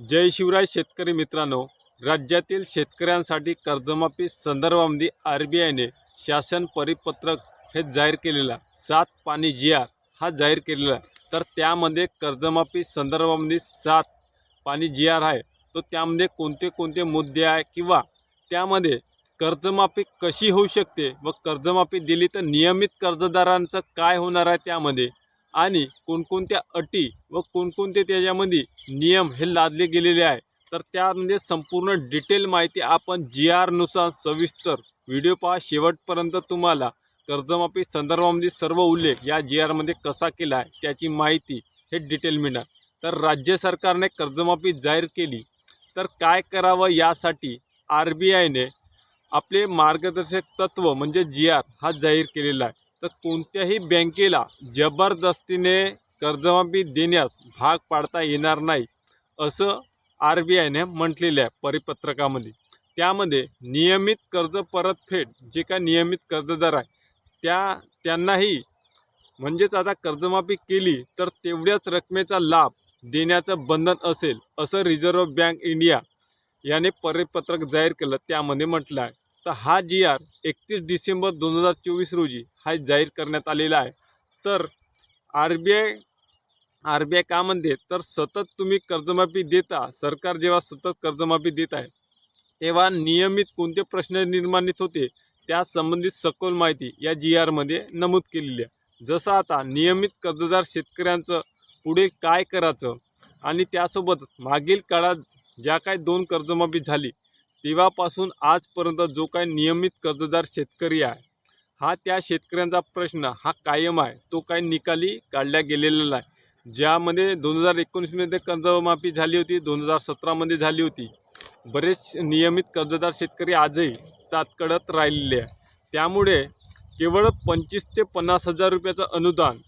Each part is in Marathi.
जय शिवराय शेतकरी मित्रांनो राज्यातील शेतकऱ्यांसाठी कर्जमाफी संदर्भामध्ये आर बी आयने शासन परिपत्रक हे जाहीर केलेलं सात पाणी जी आर हा जाहीर केलेला. आहे तर त्यामध्ये कर्जमाफी संदर्भामध्ये सात पाणी जी आर आहे तो त्यामध्ये कोणते कोणते मुद्दे आहे किंवा त्यामध्ये कर्जमाफी कशी होऊ शकते व कर्जमाफी दिली तर नियमित कर्जदारांचं काय होणार आहे त्यामध्ये आणि कोणकोणत्या अटी व कोणकोणते त्याच्यामध्ये नियम हे लादले गेलेले आहे. तर त्यामध्ये संपूर्ण डिटेल माहिती आपण जी आरनुसार सविस्तर व्हिडिओ पहा. शेवटपर्यंत तुम्हाला कर्जमाफी संदर्भामध्ये सर्व उल्लेख या जी आरमध्ये कसा केला आहे त्याची माहिती हे डिटेल मिळणार. तर राज्य सरकारने कर्जमाफी जाहीर केली. तर काय करावं यासाठी आर बी आयने आपले मार्गदर्शक तत्त्व म्हणजे जी आर हा जाहीर केलेला आहे. तर कोणत्याही बँकेला जबरदस्तीने कर्जमाफी देण्यास भाग पाडता येणार नाही असं आर बी आयने म्हटलेलं आहे परिपत्रकामध्ये. त्यामध्ये नियमित कर्ज परतफेड जे काय नियमित कर्जदार आहे त्या त्यांनाही म्हणजेच आता कर्जमाफी केली तर तेवढ्याच रकमेचा लाभ देण्याचं बंधन असेल असं रिझर्व्ह बँक इंडिया याने परिपत्रक जाहीर केलं त्यामध्ये म्हटलं आहे. तर हा जी आर एकतीस डिसेंबर दोन हजार चोवीस रोजी हा जाहीर करण्यात आलेला आहे. तर R B I R B I का म्हणते? तर सतत तुम्ही कर्जमाफी देता सरकार जेव्हा सतत कर्जमाफी देत आहे तेव्हा नियमित कोणते प्रश्न निर्माणित होते त्या संबंधित सखोल माहिती या जी आरमध्ये नमूद केलेली आहे. जसं आता नियमित कर्जदार शेतकऱ्यांचं पुढे काय करायचं आणि त्यासोबत मागील काळात ज्या काय दोन कर्जमाफी झाली तेव्हापासून आजपर्यंत जो काही नियमित कर्जदार शेतकरी आहे हा त्या शेतकऱ्यांचा प्रश्न हा कायम आहे. तो काही निकाली काढल्या गेलेला नाही. ज्यामध्ये दोन हजार एकोणीसमध्ये कर्जमाफी झाली होती दोन हजार सतरामध्ये झाली होती. बरेच नियमित कर्जदार शेतकरी आजही तातकडत राहिलेले आहे त्यामुळे केवळ पंचवीस ते पन्नास हजार रुपयाचं अनुदान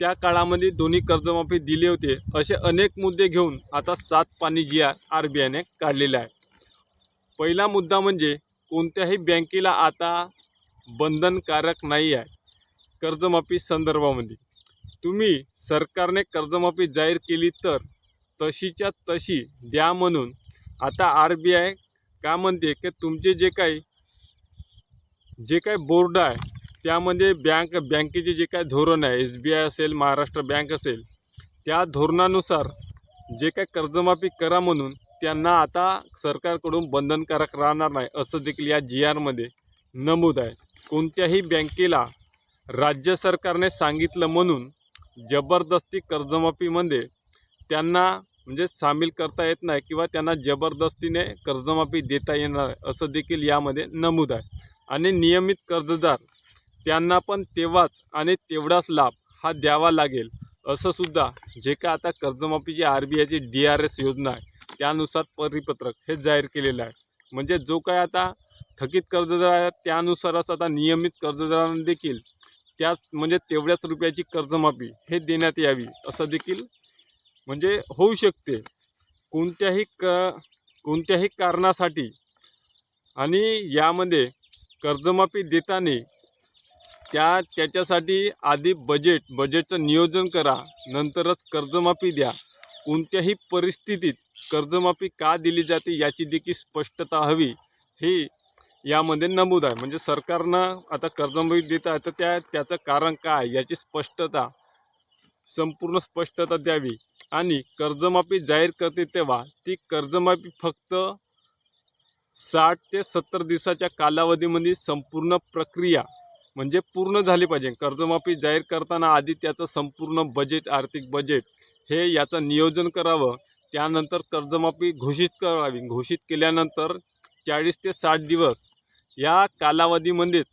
त्या काळामध्ये दोन्ही कर्जमाफी दिले होते असे अनेक मुद्दे घेऊन आता सात पाणी जी आर आर बी आयने काढलेले आहे पहिला मुद्दा म्हणजे कोणत्याही बँकेला आता बंधनकारक नाही आहे. कर्जमाफी संदर्भामध्ये. तुम्ही सरकारने कर्जमाफी जाहीर केली तर तशीच्या तशी द्या म्हणून आता आर बी आय का म्हणते की तुमचे जे काही जे काही बोर्ड आहे त्यामध्ये बँक बँकेचे जे काही धोरण आहे एस बी आय असेल महाराष्ट्र बँक असेल त्या धोरणानुसार जे काही कर्जमाफी करा म्हणून त्यांना आता सरकारकडून बंधनकारक राहणार नाही असं देखील या जी आरमध्ये नमूद आहे. कोणत्याही बँकेला राज्य सरकारने सांगितलं म्हणून जबरदस्ती कर्जमाफीमध्ये त्यांना म्हणजे सामील करता येत नाही किंवा त्यांना जबरदस्तीने कर्जमाफी देता येणार आहे असं देखील यामध्ये नमूद आहे. आणि नियमित कर्जदार त्यांना पण तेव्हाच आणि तेवढाच लाभ हा द्यावा लागेल असं सुद्धा जे का आता कर्जमाफीची आर बी आयची डी आर एस योजना आहे त्यानुसार परिपत्रक हे जाहीर केलेलं आहे. म्हणजे जो काय आता थकीत कर्जदार आहे त्यानुसारच आता नियमित कर्जदारांना देखील त्याच म्हणजे तेवढ्याच रुपयाची कर्जमाफी हे देण्यात यावी असं देखील म्हणजे होऊ शकते. कोणत्याही क कोणत्याही कारणासाठी आणि यामध्ये कर्जमाफी देताना त्या त्याच्यासाठी आधी बजेट बजेटचं नियोजन करा नंतरच कर्जमाफी द्या. कोणत्याही परिस्थितीत कर्जमाफी का दिली जाते याची देखील स्पष्टता हवी. हे यामध्ये नमूद आहे. म्हणजे सरकारनं आता कर्जमाफी देत आहे तर त्या त्याचं कारण काय याची स्पष्टता संपूर्ण स्पष्टता द्यावी. आणि कर्जमाफी जाहीर करते तेव्हा ती कर्जमाफी फक्त साठ ते सत्तर दिवसाच्या कालावधीमध्ये संपूर्ण प्रक्रिया म्हणजे पूर्ण झाली पाहिजे. कर्जमाफी जाहीर करताना आधी त्याचं संपूर्ण बजेट आर्थिक बजेट हे याचं नियोजन करावं. त्यानंतर कर्जमाफी घोषित करावी. घोषित केल्यानंतर चाळीस ते साठ दिवस या कालावधीमध्येच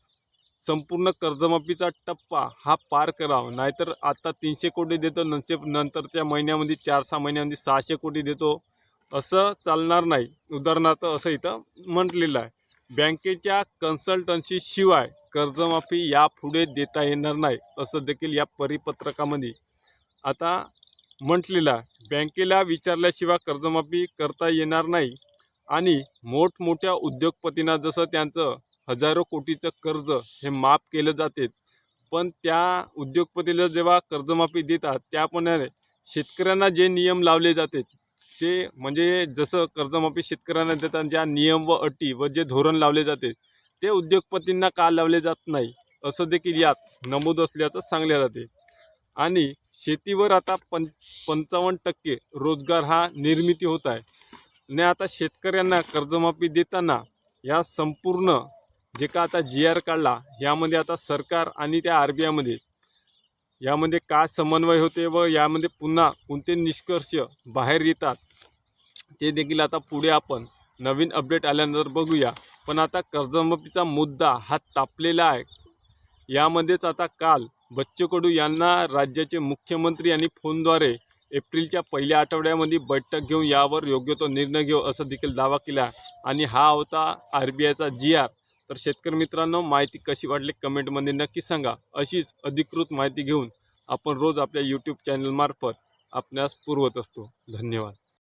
संपूर्ण कर्जमाफीचा टप्पा हा पार करावा. नाहीतर आता तीनशे कोटी देतो नंतर नंतरच्या महिन्यामध्ये चार सहा महिन्यामध्ये सहाशे कोटी देतो. असं चालणार नाही. उदाहरणार्थ असं इथं म्हटलेलं आहे. बँकेच्या कन्सल्टन्सीशिवाय कर्जमाफी यापुढे देता येणार नाही. असं देखील या परिपत्रकामध्ये. आता म्हटलेला बँकेला विचारल्याशिवाय कर्जमाफी करता येणार नाही आणि मोठमोठ्या उद्योगपतींना जसं त्यांचं हजारो कोटीचं कर्ज हे माफ केलं जाते पण त्या उद्योगपतीला जेव्हा कर्जमाफी देतात त्याप्रमाणे शेतकऱ्यांना जे नियम लावले जाते ते म्हणजे जसं कर्जमाफी शेतकऱ्यांना देतात ज्या नियम व अटी व जे धोरण लावले जाते ते उद्योगपतींना का लावले जात नाही असं देखील यात नमूद असल्याचं सांगले जाते आणि शेतीवर आता पं पंचावन्न टक्के रोजगार हा निर्मिती होत आहे. आणि आता शेतकऱ्यांना कर्जमाफी देताना या संपूर्ण जे का आता जी आर काढला यामध्ये आता सरकार आणि त्या आर बी आयमध्ये यामध्ये काय समन्वय होते व यामध्ये पुन्हा कोणते निष्कर्ष बाहेर येतात ते देखील आता पुढे आपण नवीन अपडेट आल्यानंतर बघूया. पण आता कर्जमाफीचा मुद्दा हा तापलेला आहे. यामध्येच आता काल बच्चू कडू यांना राज्याचे मुख्यमंत्री आणि फोनद्वारे एप्रिलच्या पहिल्या आठवड्यामध्ये बैठक घेऊन यावर योग्य तो निर्णय घेऊ असं देखील दावा केला. आणि हा होता आर बी आयचा जी आर. तर शेतकरी मित्रांनो माहिती कशी वाटली कमेंटमध्ये नक्की सांगा. अशीच अधिकृत माहिती घेऊन आपण रोज आपल्या यूट्यूब चॅनलमार्फत आपल्यास पुरवत असतो. धन्यवाद.